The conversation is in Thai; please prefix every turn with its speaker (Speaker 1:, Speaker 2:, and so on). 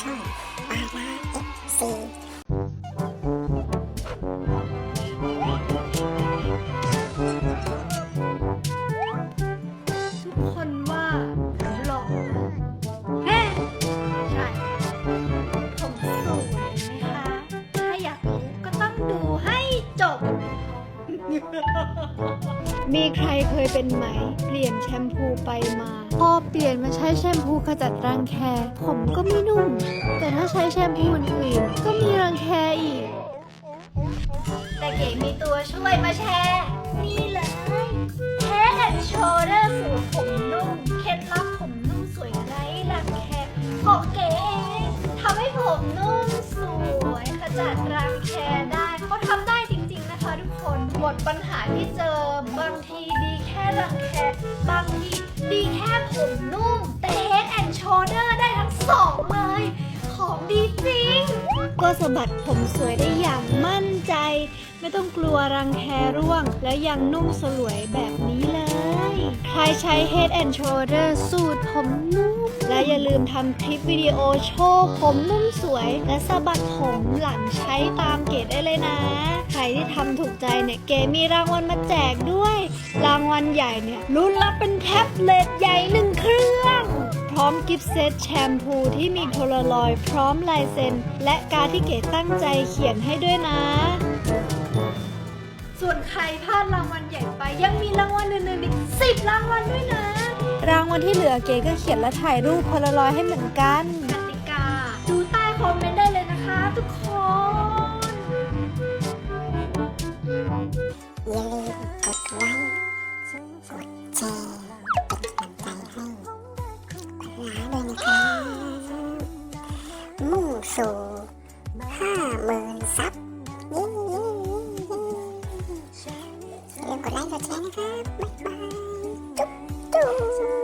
Speaker 1: ช่องปาราเอฟซี
Speaker 2: มีใครเคยเป็นไหม เปลี่ยนแชมพูไปมา พอเปลี่ยนมาใช้แชมพูขจัดรังแค ผมก็ไม่นุ่ม แต่ถ้าใช้แชมพูอื่นๆก็มีรังแคอีก แต่เก๋มีตัวช่วยมาแชร์นี่เลย Head and Shoulder สูตรผมนุ่ม เคล็ดลับผมนุ่มสวยไร้รังแคของเก๋เองทำให้ผมนุ่มสวยขจัดรังแค ทุกคนหมดปัญหาที่เจอบางทีดีแค่รังแคบางทีดีแค่ผมนุ่ม แต่ Head and Shoulder ได้ทั้งสองเลย ของดีจริง ก็สะบัดผมสวยได้อย่างมั่นใจ ไม่ต้องกลัวรังแคร่วง แล้วยังนุ่มสลวยแบบนี้เลย ใครใช้ Head and Shoulder สูตรผมนุ่ม และอย่าลืมทำคลิปวิดีโอโชว์ผมนุ่มสวย และสะบัดผมหลังใช้ตามเกรดได้เลยนะ ใครที่ทำถูกใจเนี่ยเกมีรางวัลมาแจกด้วย รางวัลใหญ่เนี่ยรุ่นละเป็นแท็บเล็ตใหญ่หนึ่งเครื่อง พร้อมกิฟต์เซตแชมพูที่มีโพลารอยพร้อมลายเซ็น และการที่เก๋ตั้งใจเขียนให้ด้วยนะ ส่วนใครพลาดรางวัลใหญ่ไป ยังมีรางวัลอื่นๆอีกสิบรางวัลด้วยนะ รางวัลที่เหลือเก๋ก็เขียนและถ่ายรูปพลรอยให้เหมือนกัน กติกา ดูใต้คอมเมนต์ได้เลยนะคะ ทุกคน
Speaker 1: อย่าลืมกดไลค์กดแชร์เป็นกำลังใจให้ปาราด้วยนะครับมุ่งสู่ห้าหมื่นซับเย้ กดไลค์กดแชร์นะครับ บ๊ายบาย จุ๊บจุ๊บ